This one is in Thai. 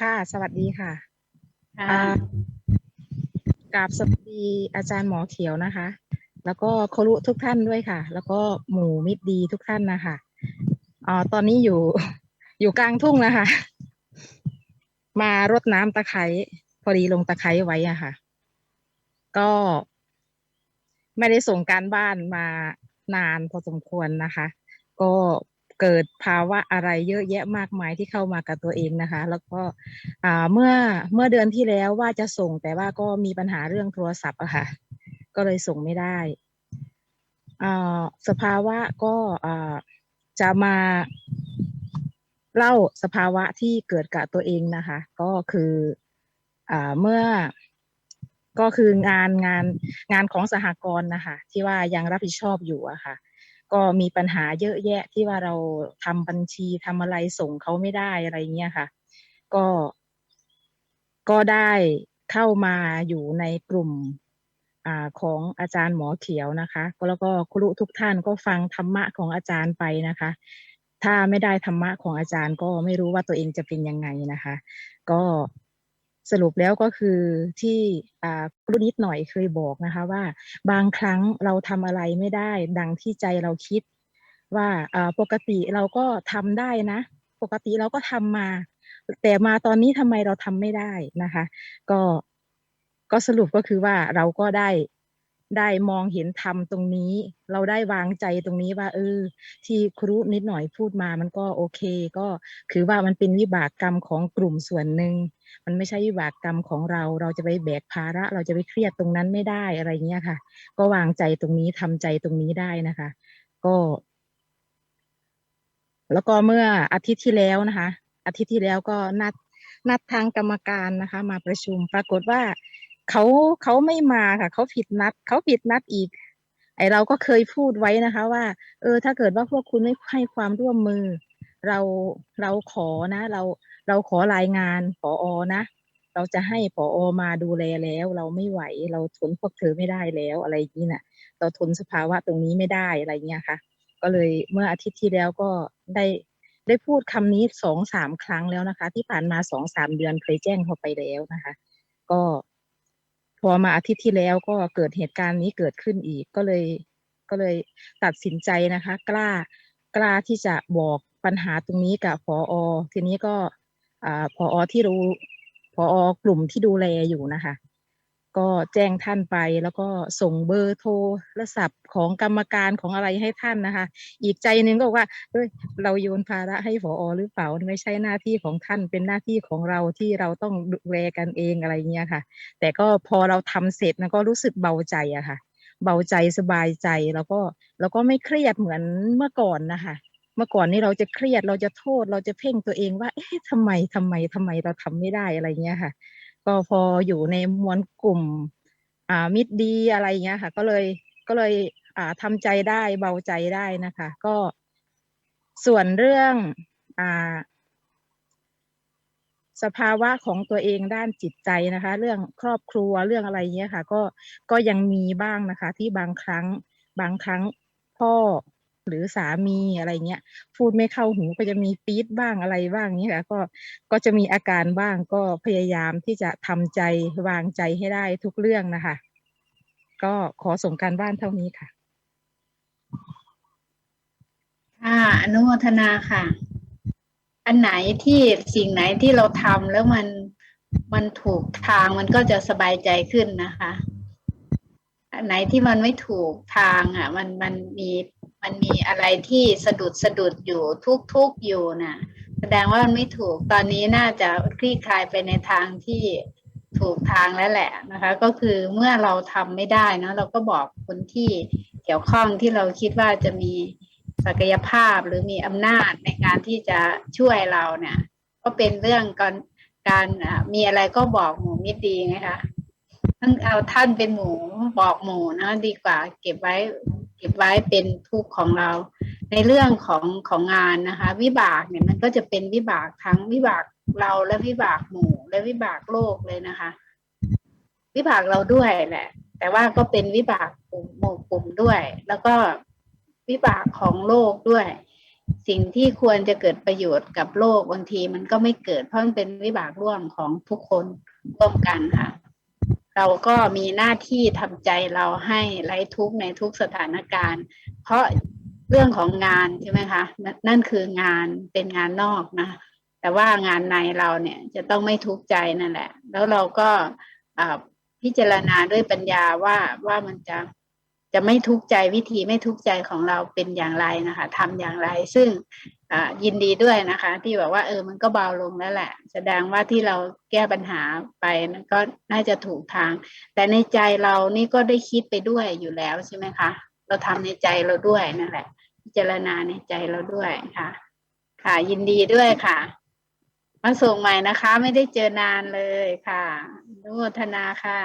ค่ะ สวัสดีค่ะค่ะอ่ากราบสวัสดีอาจารย์หมอเขียวนะคะ แล้วก็ครุทุกท่านด้วยค่ะ แล้วก็หมู่มิตรดีทุกท่านนะคะอ่าตอนนี้อยู่ อยู่กลางทุ่งนะคะ มารดน้ำตะไคร้พอดีลงตะไคร้ไว้อะค่ะ ก็ ไม่ได้ส่งการบ้านมานานพอสมควรนะคะ ก็ เกิดภาวะอะไรเยอะแยะมากมายที่เข้ามากับตัวเองนะคะ แล้วก็เมื่อเมื่อเดือนที่แล้วว่าจะส่งแต่ว่าก็มีปัญหาเรื่องโทรศัพท์อะค่ะ ก็เลยส่งไม่ได้สภาวะก็จะมาเล่าสภาวะที่เกิดกับตัวเองนะคะ ก็คืออเมื่อก็คืองานงานงานของสหกรณ์นะคะ ที่ว่ายังรับผิดชอบอยู่อะค่ะ ก็มีปัญหาเยอะแยะที่ว่าเราทำบัญชีทำอะไรส่งเขาไม่ได้อะไรเงี้ยค่ะ ก็ก็ได้เข้ามาอยู่ในกลุ่มอของอาจารย์หมอเขียวนะคะแล้วก็ครุทุกท่านก็ฟังธรรมะของอาจารย์ไปนะคะ ถ้าไม่ได้ธรรมะของอาจารย์ก็ไม่รู้ว่าตัวเองจะเป็นยังไงนะคะ ก็ สรุปแล้วก็คือที่อ่าครูนิดหน่อยเคยบอกนะคะว่าบางครั้งเราทำอะไรไม่ได้ ดังที่ใจเราคิดว่าอ่าปกติเราก็ทำได้นะ ปกติเราก็ทำมา แต่มาตอนนี้ทำไมเราทำไม่ได้นะคะ ก็ก็สรุปก็คือว่าเราก็ได้ได้มองเห็นธรรมตรงนี้ เราได้วางใจตรงนี้ว่า เออ ที่ครูนิดหน่อยพูดมามันก็โอเค ก็คือว่ามันเป็นวิบากกรรมของกลุ่มส่วนหนึ่ง มันไม่ใช่วิบากกรรมของเรา เราจะไปแบกภาระ เราจะไปเครียดตรงนั้นไม่ได้อะไรเงี้ยค่ะ ก็วางใจตรงนี้ทำใจตรงนี้ได้นะคะ ก็ แล้วก็เมื่ออาทิตย์ที่แล้วนะคะ อาทิตย์ที่แล้วก็นัดนัดทางกรรมการนะคะ มาประชุมปรากฏว่าเขาเขาไม่มาค่ะ เขาผิดนัด เขาผิดนัดอีก ไอเราก็เคยพูดไว้นะคะ ว่า เออ ถ้าเกิดว่าพวกคุณไม่ให้ความร่วมมือ เราเราขอนะ เราเราขอรายงานผออนะ เราจะให้ผออมาดูแลแล้ว เราไม่ไหวเราทนพวกเธอไม่ได้แล้วอะไรอย่างนี้น่ะ เราทนสภาวะตรงนี้ไม่ได้อะไรเงี้ยค่ะ ก็เลยเมื่ออาทิตย์ที่แล้วก็ได้ได้พูดคำนี้สองสามครั้งแล้วนะคะ ที่ผ่านมาสองสามเดือนเคยแจ้งเขาไปแล้วนะคะ ก็พอมาอาทิตย์ที่แล้วก็เกิดเหตุการณ์นี้เกิดขึ้นอีกก็เลยก็เลยตัดสินใจนะคะ กล้ากล้าที่จะบอก ปัญหาตรงนี้กับพออทีนี้ก็พออที่รู้พออกลุ่มที่ดูแลอยู่นะคะ ก็แจ้งท่านไปแล้วก็ส่งเบอร์โทรศัพท์ของกรรมการของอะไรให้ท่านนะคะ อีกใจหนึงก็บอกว่าเอ้ยเราโยนภาระให้ผอหรือเปล่าไม่ใช่หน้าที่ของท่านเป็นหน้าที่ของเราที่เราต้องดูแลกันเองอะไรเงี้ยค่ะ แต่ก็พอเราทำเสร็จมันก็รู้สึกเบาใจอะค่ะ เบาใจสบายใจแล้วก็แล้วก็ไม่เครียดเหมือนเมื่อก่อนนะคะ เมื่อก่อนนี่เราจะเครียดเราจะโทษเราจะเพ่งตัวเองว่า เอ๊ะทำไมทำไมทำไมเราทำไม่ได้อะไรเงี้ยค่ะ ก็พออยู่ในมวลกลุ่ม อ่ามิตรดีอะไรเงี้ยค่ะ ก็เลยก็เลยอ่าทำใจได้เบาใจได้นะคะ ก็ส่วนเรื่องอ่าสภาวะของตัวเองด้านจิตใจนะคะ เรื่องครอบครัวเรื่องอะไรเงี้ยค่ะ ก็ก็ยังมีบ้างนะคะ ที่บางครั้งบางครั้งพ่อ หรือสามีอะไรเงี้ยพูดไม่เข้าหูก็จะมีปี๊ดบ้างอะไรบ้างเนี้ยค่ะก็ก็จะมีอาการบ้างก็พยายามที่จะทำใจวางใจให้ได้ทุกเรื่องนะคะ ก็ขอส่งการบ้านเท่านี้ค่ะค่ะอนุโมทนาค่ะ อันไหนที่สิ่งไหนที่เราทำแล้วมันมันถูกทางมันก็จะสบายใจขึ้นนะคะ อันไหนที่มันไม่ถูกทางอะ มันมันมี มันมีอะไรที่สะดุดสะดุดอยู่ทุกทุกอยู่น่ะ แสดงว่ามันไม่ถูกตอนนี้น่าจะคลี่คลายไปในทางที่ถูกทางแล้วแหละนะคะ ก็คือเมื่อเราทำไม่ได้เนอะเราก็บอกคนที่เกี่ยวข้องที่เราคิดว่าจะมีศักยภาพหรือมีอำนาจในการที่จะช่วยเราเนี่ย ก็เป็นเรื่องการการมีอะไรก็บอกหมูมิตรดีไงคะต้องเอาท่านเป็นหมูบอกหมูนะดีกว่าเก็บไว้ ก็บไว้เป็นทุกข์ของเรา ในเรื่องของของงานนะคะ วิบากเนี่ยมันก็จะเป็นวิบากทั้งวิบากเราและวิบากหมู่ และวิบากโลกเลยนะคะ วิบากเราด้วยแหละ แต่ว่าก็เป็นวิบากกลุ่มหมู่กลุ่มด้วย แล้วก็วิบากของโลกด้วย สิ่งที่ควรจะเกิดประโยชน์กับโลกบางทีมันก็ไม่เกิดเพราะมันเป็นวิบากร่วมของทุกคนร่วมกันค่ะ เราก็มีหน้าที่ทำใจเราให้ไร้ทุกข์ในทุกสถานการณ์ เพราะเรื่องของงานใช่ไหมคะนนั่นคืองานเป็นงานนอกนะ แต่ว่างานในเราเนี่ยจะต้องไม่ทุกข์ใจนั่นแหละ แล้วเราก็พิจารณาด้วยปัญญาว่าว่ามันจะจะไม่ทุกข์ใจวิธีไม่ทุกข์ใจของเราเป็นอย่างไรนะคะทำอย่างไร ซึ่ง ยินดีด้วยนะคะ ที่แบบว่าเออมันก็เบาลงแล้วแหละ แสดงว่าที่เราแก้ปัญหาไปนันก็น่าจะถูกทาง แต่ในใจเรานี่ก็ได้คิดไปด้วยอยู่แล้วใช่ไหมคะ เราทำในใจเราด้วยนั่นแหละ พิจารณาในใจเราด้วยค่ะ ค่ะยินดีด้วยค่ะมาส่งใหม่นะคะ ไม่ได้เจอนานเลยค่ะนุโมทนาค่ะ